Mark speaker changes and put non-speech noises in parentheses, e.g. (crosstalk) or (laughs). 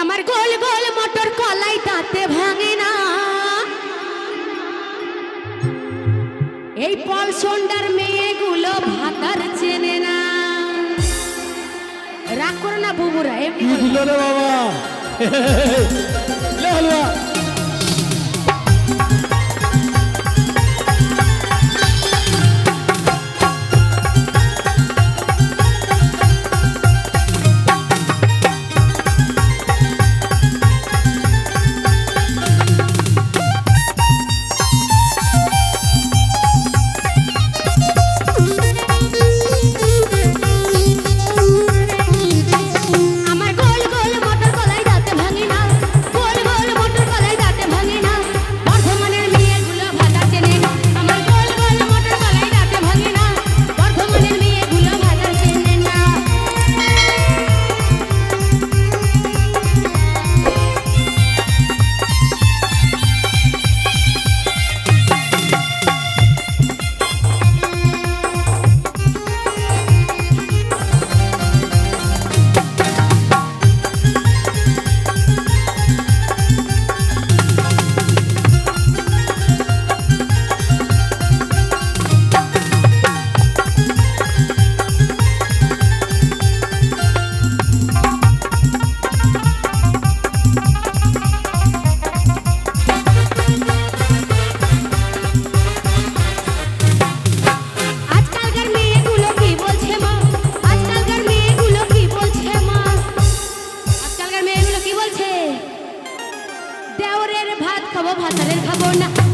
Speaker 1: আমার গোল গোল মোটর কলাই দাঁতে ভাঙে না। এই পলসন্ডার মেয়েগুলো ভাতার চেনে না। রাগ করো না বুবুরা এমনি
Speaker 2: বাবা (laughs)
Speaker 1: খাব ভাতালের খাব না।